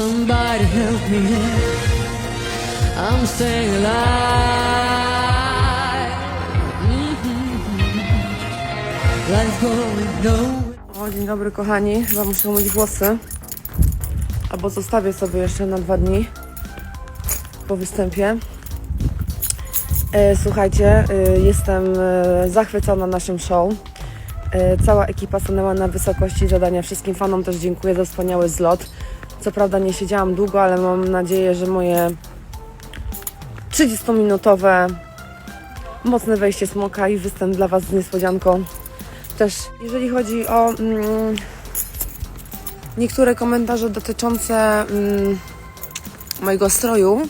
Somebody help me. I'm staying alive. Mhm. Life going nowhere. O, dzień dobry kochani. Chyba muszę umyć włosy. Albo zostawię sobie jeszcze na dwa dni po występie. E, słuchajcie, e, jestem e, zachwycona naszym show. Cała ekipa stanęła na wysokości zadania. Wszystkim fanom też dziękuję za wspaniały zlot. Co prawda nie siedziałam długo, ale mam nadzieję, że moje 30-minutowe mocne wejście smoka i występ dla Was z niespodzianką. Też jeżeli chodzi o mm, niektóre komentarze dotyczące mm, mojego stroju ym,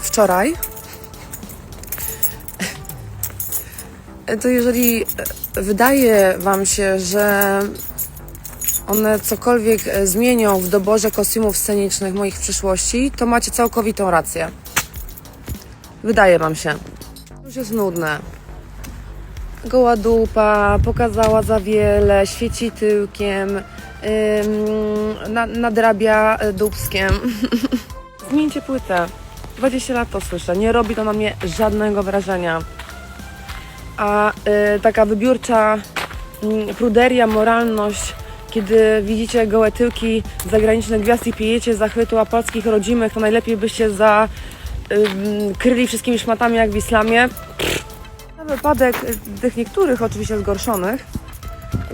wczoraj, to jeżeli wydaje Wam się, że one cokolwiek e, zmienią w doborze kostiumów scenicznych moich w przyszłości, to macie całkowitą rację. Wydaje Wam się. Już jest nudne. Goła dupa, pokazała za wiele, świeci tyłkiem, ym, na, nadrabia y, dubskiem. Zmieńcie płytę. 20 lat to słyszę, nie robi to na mnie żadnego wrażenia. A y, taka wybiórcza mm, pruderia, moralność, kiedy widzicie gołe tyłki zagranicznych gwiazd i pijecie zachwytu, a polskich rodzimych, to najlepiej byście za kryli wszystkimi szmatami jak w islamie. Na wypadek tych niektórych oczywiście zgorszonych,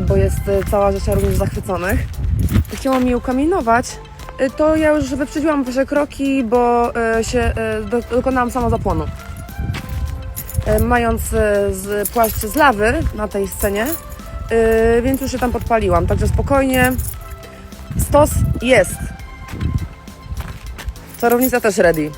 bo jest y, cała rzesza również zachwyconych, chciało mi ukamienować, y, to ja już wyprzedziłam wasze kroki, bo y, się do- dokonałam samozapłonu. Mając płaszcz z lawy na tej scenie, y, więc już się tam podpaliłam. Także spokojnie. Stos jest. Czarownica też ready.